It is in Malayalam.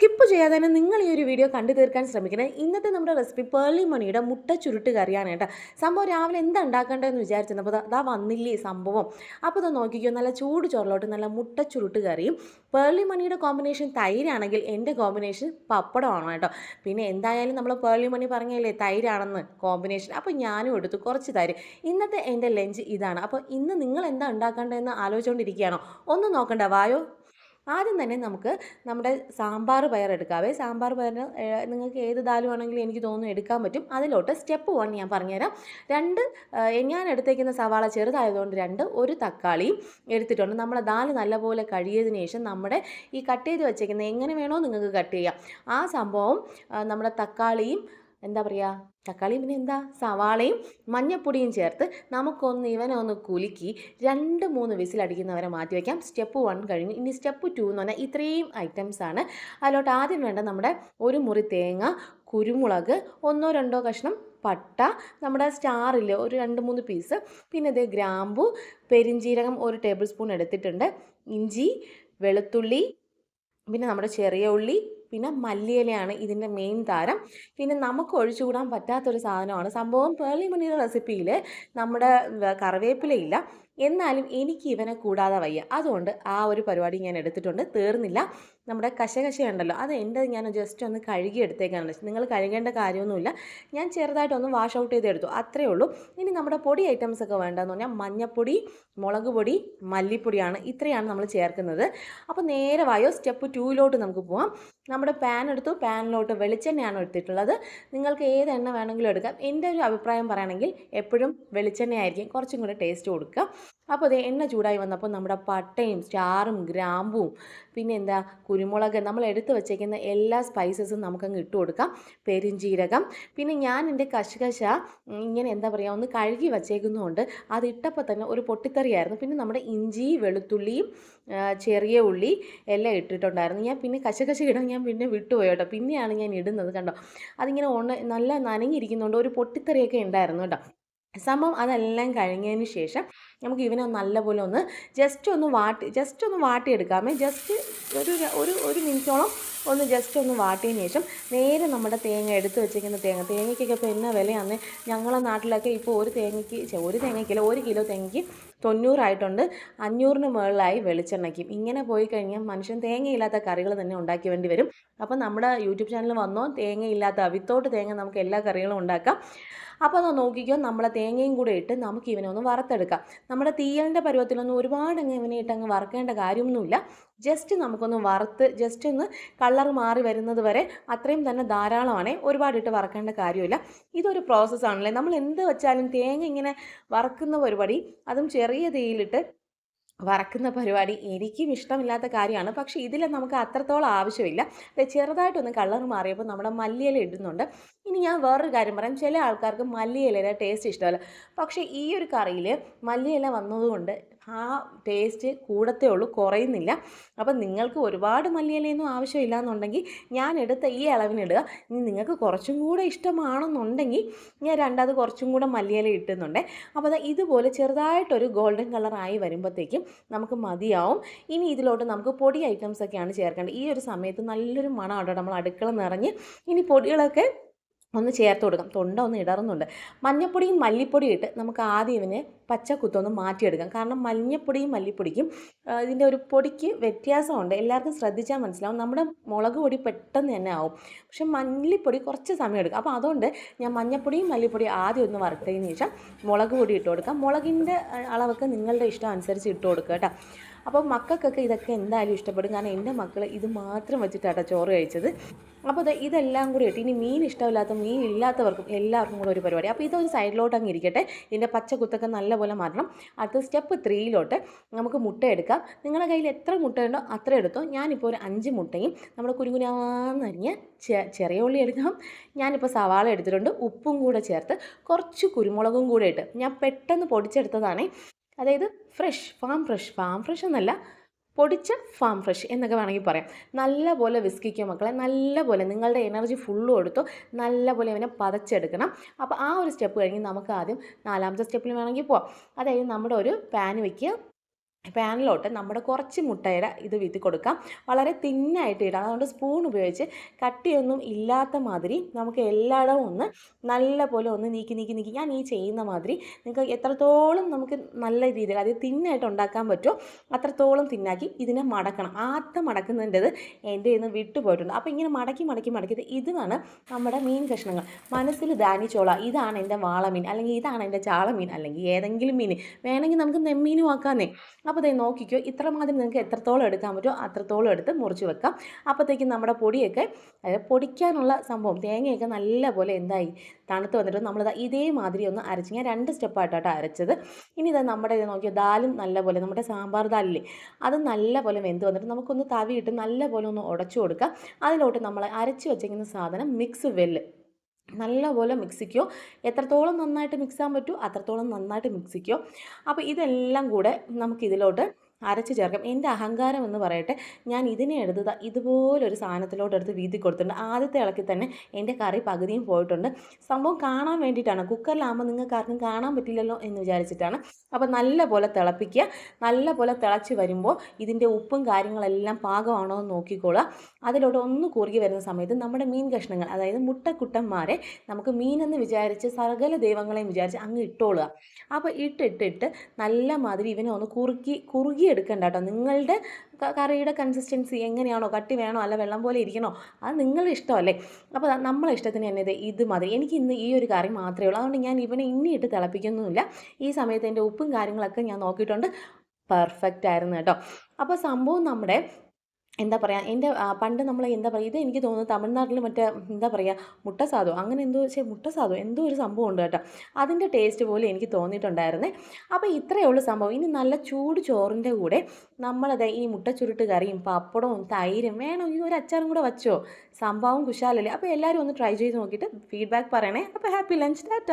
സ്കിപ്പ് ചെയ്യാതെ തന്നെ നിങ്ങൾ ഈ ഒരു വീഡിയോ കണ്ടു തീർക്കാൻ ശ്രമിക്കുന്നത് ഇന്നത്തെ നമ്മുടെ റെസിപ്പി പേർലി മണിയുടെ മുട്ട ചുരുട്ട് കറിയാണ് കേട്ടോ. സംഭവം രാവിലെ എന്താ ഉണ്ടാക്കേണ്ടതെന്ന് വിചാരിച്ചിരുന്നപ്പോൾ അതാ വന്നില്ലേ സംഭവം. അപ്പോൾ ഇത് നോക്കിക്കോ നല്ല ചൂട് ചോറിലോട്ട് നല്ല മുട്ട ചുരുട്ട് കറിയും. പേർലി മണിയുടെ കോമ്പിനേഷൻ തൈരാണെങ്കിൽ എന്റെ കോമ്പിനേഷൻ പപ്പടമാണ് കേട്ടോ. പിന്നെ എന്തായാലും നമ്മൾ പേർലി മണി പറഞ്ഞല്ലേ തൈരാണെന്ന് കോമ്പിനേഷൻ അപ്പോൾ ഞാനും എടുത്തു കുറച്ച് തൈര്. ഇന്നത്തെ എന്റെ ലഞ്ച് ഇതാണ്. അപ്പോൾ ഇന്ന് നിങ്ങൾ എന്താ ഉണ്ടാക്കേണ്ടതെന്ന് ആലോചിച്ചുകൊണ്ടിരിക്കുകയാണോ ഒന്ന് നോക്കണ്ട. വായോ? ആദ്യം തന്നെ നമുക്ക് നമ്മുടെ സാമ്പാർ പയർ എടുക്കാവേ സാമ്പാർ പയർ നിങ്ങൾക്ക് ഏത് ദാലും ആണെങ്കിലും എനിക്ക് തോന്നുന്നു എടുക്കാൻ പറ്റും. അതിലോട്ട് സ്റ്റെപ്പ് വൺ ഞാൻ പറഞ്ഞുതരാം. രണ്ട് ഞാൻ എടുത്തേക്കുന്ന സവാള ചെറുതായതുകൊണ്ട് രണ്ട് ഒരു തക്കാളിയും എടുത്തിട്ടുണ്ട്. നമ്മുടെ ദാൽ നല്ലപോലെ കഴിയതിന് ശേഷം നമ്മുടെ ഈ കട്ട് ചെയ്ത് വെച്ചേക്കുന്ന എങ്ങനെ വേണോ നിങ്ങൾക്ക് കട്ട് ചെയ്യാം. ആ സംഭവം നമ്മുടെ തക്കാളിയും എന്താ പറയുക തക്കാളിയും പിന്നെ എന്താ? സവാളയും മഞ്ഞപ്പൊടിയും ചേർത്ത് നമുക്കൊന്ന് ഇവനെ ഒന്ന് കുലുക്കി രണ്ട് മൂന്ന് വിസിലടിക്കുന്നവരെ മാറ്റി വയ്ക്കാം സ്റ്റെപ്പ് വൺ കഴിഞ്ഞു ഇനി സ്റ്റെപ്പ് ടു എന്ന് പറഞ്ഞാൽ ഇത്രയും ഐറ്റംസാണ് അതിലോട്ട് ആദ്യം വേണ്ട നമ്മുടെ ഒരു മുറി തേങ്ങ കുരുമുളക് ഒന്നോ രണ്ടോ കഷ്ണം പട്ട നമ്മുടെ സ്റ്റാറിൽ ഒരു രണ്ട് മൂന്ന് പീസ് പിന്നെ ഇത് ഗ്രാമ്പു പെരിഞ്ജീരകം ഒരു ടേബിൾ സ്പൂൺ എടുത്തിട്ടുണ്ട്. ഇഞ്ചി വെളുത്തുള്ളി പിന്നെ നമ്മുടെ ചെറിയ ഉള്ളി പിന്നെ മല്ലിയിലയാണ് ഇതിന്റെ മെയിൻ താരം. പിന്നെ നമുക്ക് ഒഴിച്ചുകൂടാൻ പറ്റാത്തൊരു സാധനമാണ്. സംഭവം പേർലി മണിയുടെ റെസിപ്പിയിൽ നമ്മുടെ കറിവേപ്പിലയില്ല എന്നാലും എനിക്ക് ഇവനെ കൂടാതെ വയ്യ. അതുകൊണ്ട് ആ ഒരു പരിപാടി ഞാൻ എടുത്തിട്ടുണ്ട്. തീർന്നില്ല. നമ്മുടെ കശകശ ഉണ്ടല്ലോ. അത് എന്റെ ഞാൻ ജസ്റ്റ് ഒന്ന് കഴുകി എടുത്തേക്കാണ് നിങ്ങൾ കഴുകേണ്ട കാര്യമൊന്നുമില്ല. ഞാൻ ചെറുതായിട്ടൊന്ന് വാഷ് ഔട്ട് ചെയ്തെടുത്തു. അത്രേ ഉള്ളൂ. ഇനി നമ്മുടെ പൊടി ഐറ്റംസ് ഒക്കെ വേണ്ടതെന്ന് പറഞ്ഞാൽ മഞ്ഞപ്പൊടി മുളക് പൊടി മല്ലിപ്പൊടിയാണ്. ഇത്രയാണ് നമ്മൾ ചേർക്കുന്നത്. അപ്പോൾ നേരെ വായോ സ്റ്റെപ്പ് ടൂയിലോട്ട് നമുക്ക് പോവാം. നമ്മുടെ പാൻ എടുത്തു. പാനിലോട്ട് വെളിച്ചെണ്ണയാണ് എടുത്തിട്ടുള്ളത്. നിങ്ങൾക്ക് ഏത് എണ്ണ വേണമെങ്കിലും എടുക്കാം. എന്റെ ഒരു അഭിപ്രായം പറയുകയാണെങ്കിൽ എപ്പോഴും വെളിച്ചെണ്ണയായിരിക്കും. കുറച്ചും കൂടെ ടേസ്റ്റ് കൊടുക്കുക. അപ്പോൾ അത് എണ്ണ ചൂടായി വന്നപ്പോൾ നമ്മുടെ പട്ടയും സ്റ്റാറും ഗ്രാമ്പും പിന്നെ എന്താ കുരുമുളക് നമ്മൾ എടുത്തു വച്ചേക്കുന്ന എല്ലാ സ്പൈസസും നമുക്കങ്ങ് ഇട്ട് കൊടുക്കാം. പെരുംജീരകം. പിന്നെ ഞാൻ എന്റെ കശകശ ഇങ്ങനെ എന്താ പറയുക ഒന്ന് കഴുകി വച്ചേക്കുന്നതുകൊണ്ട് അത് ഇട്ടപ്പോൾ തന്നെ ഒരു പൊട്ടിത്തെറിയായിരുന്നു. പിന്നെ നമ്മുടെ ഇഞ്ചി വെളുത്തുള്ളിയും ചെറിയ ഉള്ളി എല്ലാം ഇട്ടിട്ടുണ്ടായിരുന്നു. ഞാൻ പിന്നെ കശകശ ഇടാൻ ഞാൻ പിന്നെ വിട്ടുപോയി കേട്ടോ പിന്നെയാണ് ഞാൻ ഇടുന്നത് കണ്ടോ? അതിങ്ങനെ ഉണ നല്ല നനഞ്ഞിരിക്കുന്നതുകൊണ്ട് ഒരു പൊട്ടിത്തെറിയൊക്കെ ഉണ്ടായിരുന്നു കേട്ടോ. സംഭവം അതെല്ലാം കഴിഞ്ഞതിന് ശേഷം നമുക്ക് ഇവനെ നല്ലപോലെ ഒന്ന് ജസ്റ്റ് ഒന്ന് വാട്ടി ജസ്റ്റ് ഒന്ന് വാട്ടിയെടുക്കാമേ. ജസ്റ്റ് ഒരു ഒരു ഒരു മിനിറ്റോളം ഒന്ന് ജസ്റ്റ് ഒന്ന് വാട്ടിയതിന് ശേഷം നേരെ നമ്മുടെ തേങ്ങ എടുത്ത് വെച്ചിരിക്കുന്ന തേങ്ങ. തേങ്ങയ്ക്കൊക്കെ ഇപ്പോൾ എന്നാ വിലയാണ് ഞങ്ങളെ നാട്ടിലൊക്കെ ഇപ്പോൾ ഒരു തേങ്ങയ്ക്ക് ഒരു തേങ്ങയ്ക്കില്ല ഒരു കിലോ തേങ്ങയ്ക്ക് തൊണ്ണൂറായിട്ടുണ്ട്. അഞ്ഞൂറിന് മുകളിലായി വെളിച്ചെണ്ണയ്ക്കും. ഇങ്ങനെ പോയി കഴിഞ്ഞാൽ മനുഷ്യൻ തേങ്ങയില്ലാത്ത കറികൾ തന്നെ ഉണ്ടാക്കി വേണ്ടി വരും. അപ്പോൾ നമ്മുടെ യൂട്യൂബ് ചാനൽ വന്നോ? തേങ്ങയില്ലാത്ത വിത്തോട്ട് തേങ്ങ നമുക്ക് എല്ലാ കറികളും ഉണ്ടാക്കാം. അപ്പോൾ അത് നോക്കിക്കോ നമ്മളെ തേങ്ങയും കൂടെ ഇട്ട് നമുക്ക് ഇവനെ ഒന്ന് വറുത്തെടുക്കാം. നമ്മുടെ തീയലിന്റെ പരുവത്തിലൊന്നും ഒരുപാട് അങ്ങ് ഇവനെ ഇട്ട് അങ്ങ് വറുക്കേണ്ട കാര്യമൊന്നുമില്ല. ജസ്റ്റ് നമുക്കൊന്ന് വറുത്ത് ജസ്റ്റ് ഒന്ന് കളർ മാറി വരുന്നത് വരെ അത്രയും തന്നെ ധാരാളമാണേ. ഒരുപാട് ഇട്ട് വറക്കേണ്ട കാര്യമില്ല. ഇതൊരു പ്രോസസ്സാണല്ലേ നമ്മൾ എന്ത് വെച്ചാലും തേങ്ങ ഇങ്ങനെ വറക്കുന്ന പരിപാടി അതും ചെറിയ തീയിലിട്ട് വറക്കുന്ന പരിപാടി എനിക്കും ഇഷ്ടമില്ലാത്ത കാര്യമാണ്. പക്ഷേ ഇതിൽ നമുക്ക് അത്രത്തോളം ആവശ്യമില്ല. ദേ ചെറുതായിട്ടൊന്ന് കളർ മാറിയപ്പോൾ നമ്മുടെ മല്ലിയില ഇടുന്നുണ്ട്. ഇനി ഞാൻ വേറൊരു കാര്യം പറയാം. ചില ആൾക്കാർക്ക് മല്ലിയിലയുടെ ടേസ്റ്റ് ഇഷ്ടമല്ല. പക്ഷേ ഈ ഒരു കറിയിൽ മല്ലിയില വന്നതുകൊണ്ട് ആ ടേസ്റ്റ് കൂടത്തേ ഉള്ളൂ കുറയുന്നില്ല. അപ്പം നിങ്ങൾക്ക് ഒരുപാട് മല്ലിയിലയൊന്നും ആവശ്യമില്ല എന്നുണ്ടെങ്കിൽ ഞാൻ എടുത്ത ഈ അളവിനിടുക. ഇനി നിങ്ങൾക്ക് കുറച്ചും കൂടെ ഇഷ്ടമാണെന്നുണ്ടെങ്കിൽ ഞാൻ രണ്ടാമത് കുറച്ചും കൂടെ മല്ലിയില ഇട്ടുന്നുണ്ട്. അപ്പോൾ ഇതുപോലെ ചെറുതായിട്ടൊരു ഗോൾഡൻ കളറായി വരുമ്പോഴത്തേക്കും നമുക്ക് മതിയാവും. ഇനി ഇതിലോട്ട് നമുക്ക് പൊടി ഐറ്റംസൊക്കെയാണ് ചേർക്കേണ്ടത്. ഈ ഒരു സമയത്ത് നല്ലൊരു മണം കേട്ടോ നമ്മൾ അടുക്കള നിറഞ്ഞ് ഇനി പൊടികളൊക്കെ ഒന്ന് ചേർത്ത് കൊടുക്കാം തൊണ്ട ഒന്ന് ഇടറുന്നുണ്ട്. മഞ്ഞപ്പൊടിയും മല്ലിപ്പൊടിയും ഇട്ട് നമുക്ക് ആദ്യം ഇവന് പച്ചക്കുത്തൊന്ന് മാറ്റിയെടുക്കാം. കാരണം മഞ്ഞപ്പൊടിയും മല്ലിപ്പൊടിക്കും ഇതിന്റെ ഒരു പൊടിക്ക് വ്യത്യാസമുണ്ട്. എല്ലാവർക്കും ശ്രദ്ധിച്ചാൽ മനസ്സിലാവും. നമ്മുടെ മുളക് പൊടി പെട്ടെന്ന് തന്നെ ആവും. പക്ഷെ മല്ലിപ്പൊടി കുറച്ച് സമയം എടുക്കും. അപ്പോൾ അതുകൊണ്ട് ഞാൻ മഞ്ഞപ്പൊടിയും മല്ലിപ്പൊടിയും ആദ്യം ഒന്ന് വറുത്തതിന് ശേഷം മുളക് പൊടി ഇട്ട് കൊടുക്കാം. മുളകിന്റെ അളവൊക്കെ നിങ്ങളുടെ ഇഷ്ടം അനുസരിച്ച് ഇട്ട് കൊടുക്കുക കേട്ടോ. അപ്പോൾ മക്കൾക്കൊക്കെ ഇതൊക്കെ എന്തായാലും ഇഷ്ടപ്പെടും. കാരണം എന്റെ മക്കൾ ഇത് മാത്രം വെച്ചിട്ടാട്ടോ ചോറ് കഴിച്ചത്. അപ്പോൾ ഇതെല്ലാം കൂടി ഇട്ട് ഇനി മീൻ ഇഷ്ടമില്ലാത്ത മീൻ ഇല്ലാത്തവർക്കും എല്ലാവർക്കും കൂടെ ഒരു പരിപാടി. അപ്പോൾ ഇതൊരു സൈഡിലോട്ട് അങ്ങ് ഇരിക്കട്ടെ. ഇതിന്റെ പച്ച കുത്തൊക്കെ നല്ലപോലെ മാറണം അടുത്ത സ്റ്റെപ്പ് ത്രീയിലോട്ട് നമുക്ക് മുട്ട എടുക്കാം. നിങ്ങളുടെ കയ്യിൽ എത്ര മുട്ടയുണ്ടോ അത്ര എടുത്തോ. ഞാനിപ്പോൾ ഒരു അഞ്ച് മുട്ടയും നമ്മുടെ കുരുകുരാന്നരിഞ്ഞ് ചെ ചെറിയ ഉള്ളി എടുക്കാം. ഞാനിപ്പോൾ സവാള എടുത്തിട്ടുണ്ട് ഉപ്പും കൂടെ ചേർത്ത് കുറച്ച് കുരുമുളകും കൂടെ ഇട്ട്. ഞാൻ പെട്ടെന്ന് പൊടിച്ചെടുത്തതാണേ. അതായത് fresh farm fresh farm fresh എന്നല്ല പൊടിച്ച ഫാം ഫ്രഷ് എന്നൊക്കെ വേണമെങ്കിൽ പറയാം. നല്ല പോലെ വിസ്കിക്കുക മക്കളെ നല്ല പോലെ നിങ്ങളുടെ എനർജി ഫുള്ളും നല്ല പോലെ ഇവനെ പതച്ചെടുക്കണം. അപ്പോൾ ആ ഒരു സ്റ്റെപ്പ് കഴിഞ്ഞ് നമുക്ക് ആദ്യം നാലാമത്തെ സ്റ്റെപ്പിൽ വേണമെങ്കിൽ പോവാം. അതായത് നമ്മുടെ ഒരു പാൻ വയ്ക്കുക പാനിലോട്ട് നമ്മുടെ കുറച്ച് മുട്ടയുടെ ഇത് വീത്തി കൊടുക്കാം. വളരെ തിന്നായിട്ട് ഇടാം. അതുകൊണ്ട് സ്പൂൺ ഉപയോഗിച്ച് കട്ടിയൊന്നും ഇല്ലാത്ത മാതിരി നമുക്ക് എല്ലായിടവും ഒന്ന് നല്ല പോലെ ഒന്ന് നീക്കി നീക്കി നീക്കി. ഞാൻ ഈ ചെയ്യുന്ന മാതിരി നിങ്ങൾക്ക് എത്രത്തോളം നമുക്ക് നല്ല രീതിയിൽ അത് തിന്നായിട്ട് ഉണ്ടാക്കാൻ പറ്റുമോ അത്രത്തോളം തിന്നാക്കി ഇതിനെ മടക്കണം. ആദ്യം മടക്കുന്നതിന്റെത് എന്റെ ഇന്ന് വിട്ടുപോയിട്ടുണ്ട് അപ്പോൾ ഇങ്ങനെ മടക്കി മടക്കി മടക്കിയത് ഇതാണ് നമ്മുടെ മീൻ കഷ്ണങ്ങൾ. മനസ്സിൽ ധാനിച്ചോളാം ഇതാണ് എന്റെ വാളമീൻ. അല്ലെങ്കിൽ ഇതാണ് എന്റെ ചാളമീൻ. അല്ലെങ്കിൽ ഏതെങ്കിലും മീൻ. വേണമെങ്കിൽ നമുക്ക് നെമ്മീനും ആക്കാന്നേ അപ്പോൾ ഇതായി നോക്കിക്കോ ഇത്രമാതിരി നിങ്ങൾക്ക് എത്രത്തോളം എടുക്കാൻ പറ്റുമോ അത്രത്തോളം എടുത്ത് മുറിച്ച് വെക്കാം. അപ്പോഴത്തേക്കും നമ്മുടെ പൊടിയൊക്കെ പൊടിക്കാനുള്ള സംഭവം തേങ്ങയൊക്കെ നല്ലപോലെ എന്തായി തണുത്ത് വന്നിട്ട് നമ്മളിത് ഇതേമാതിരി ഒന്ന് അരച്ച് ഞാൻ രണ്ട് സ്റ്റെപ്പായിട്ടാണ് അരച്ചത്. ഇനി ഇതാ നമ്മുടെ ഇത് നോക്കിയോ ദാലും നല്ലപോലെ നമ്മുടെ സാമ്പാർ ദാലില്ലേ അത് നല്ലപോലെ വെന്ത് വന്നിട്ട് നമുക്കൊന്ന് തവിയിട്ട് നല്ലപോലെ ഒന്ന് ഉടച്ചു കൊടുക്കാം. അതിലോട്ട് നമ്മൾ അരച്ച് വെച്ചിരിക്കുന്ന സാധനം മിക്സ് വെല്ല്. നല്ലപോലെ മിക്സിക്കോ എത്രത്തോളം നന്നായിട്ട് മിക്സ് ചെയ്യാൻ പറ്റുമോ അത്രത്തോളം നന്നായിട്ട് മിക്സിക്കോ അപ്പോൾ ഇതെല്ലാം കൂടെ നമുക്കിതിലോട്ട് അരച്ച് ചേർക്കാം. എന്റെ അഹങ്കാരം എന്ന് പറയട്ടെ ഞാൻ ഇതിനെ എടുത്ത് ഇതുപോലൊരു സാധനത്തിലോട്ട് എടുത്ത് വീതി കൊടുത്തിട്ടുണ്ട്. ആദ്യത്തെ ഇളക്കി തന്നെ എന്റെ കറി പകുതിയും പോയിട്ടുണ്ട്. സംഭവം കാണാൻ വേണ്ടിയിട്ടാണ്. കുക്കറിലാകുമ്പോൾ നിങ്ങൾക്ക് ആർക്കും കാണാൻ പറ്റില്ലല്ലോ എന്ന് വിചാരിച്ചിട്ടാണ്. അപ്പോൾ നല്ല പോലെ തിളപ്പിക്കുക. നല്ല പോലെ തിളച്ച് വരുമ്പോൾ ഇതിന്റെ ഉപ്പും കാര്യങ്ങളെല്ലാം പാകമാണോ എന്ന് നോക്കിക്കോളുക. അതിലോട്ട് ഒന്ന് കുറുകി വരുന്ന സമയത്ത് നമ്മുടെ മീൻ കഷ്ണങ്ങൾ അതായത് മുട്ടക്കുട്ടന്മാരെ നമുക്ക് മീനെന്ന് വിചാരിച്ച് സകല ദൈവങ്ങളെയും വിചാരിച്ച് അങ്ങ് ഇട്ടോളുക. അപ്പോൾ ഇട്ടിട്ടിട്ട് നല്ല മാതിരി ഇവനെ ഒന്ന് കുറുക്കി കുറുകി എടുക്കണ്ട കേട്ടോ നിങ്ങളുടെ കറിയുടെ കൺസിസ്റ്റൻസി എങ്ങനെയാണോ കട്ടി വേണോ അല്ല വെള്ളം പോലെ ഇരിക്കണോ അത് നിങ്ങളുടെ ഇഷ്ടമല്ലേ? അപ്പോൾ നമ്മളെ ഇഷ്ടത്തിന് തന്നെ ഇത് ഇത് മതി. എനിക്ക് ഇന്ന് ഈ ഒരു കറി മാത്രമേ ഉള്ളൂ. അതുകൊണ്ട് ഞാൻ ഇവനെ ഇന്നിട്ട് തിളപ്പിക്കുന്നുമില്ല. ഈ സമയത്ത് എന്റെ ഉപ്പും കാര്യങ്ങളൊക്കെ ഞാൻ നോക്കിയിട്ടുണ്ട്. പെർഫെക്റ്റ് ആയിരുന്നു കേട്ടോ. അപ്പോൾ സംഭവം നമ്മുടെ എന്താ പറയുക എന്റെ പണ്ട് നമ്മൾ എന്താ പറയുക ഇത് എനിക്ക് തോന്നുന്നു തമിഴ്നാട്ടിൽ മറ്റേ എന്താ പറയുക മുട്ട സാധു അങ്ങനെ എന്തോ ശരി മുട്ട സാധു എന്തോ ഒരു സംഭവം ഉണ്ട് കേട്ടോ. അതിന്റെ ടേസ്റ്റ് പോലും എനിക്ക് തോന്നിയിട്ടുണ്ടായിരുന്നേ. അപ്പോൾ ഇത്രയേ ഉള്ളൂ സംഭവം. ഇനി നല്ല ചൂട് ചോറിന്റെ കൂടെ നമ്മളത് ഈ മുട്ട ചുരുട്ട് കറിയും പപ്പടവും തൈരും വേണമെങ്കിൽ ഒരു അച്ചാറും കൂടെ വച്ചോ? സംഭവം കുശാലല്ലേ. അപ്പോൾ എല്ലാവരും ഒന്ന് ട്രൈ ചെയ്ത് നോക്കിയിട്ട് ഫീഡ്ബാക്ക് പറയണേ. അപ്പോൾ ഹാപ്പി ലഞ്ച് ടാറ്റ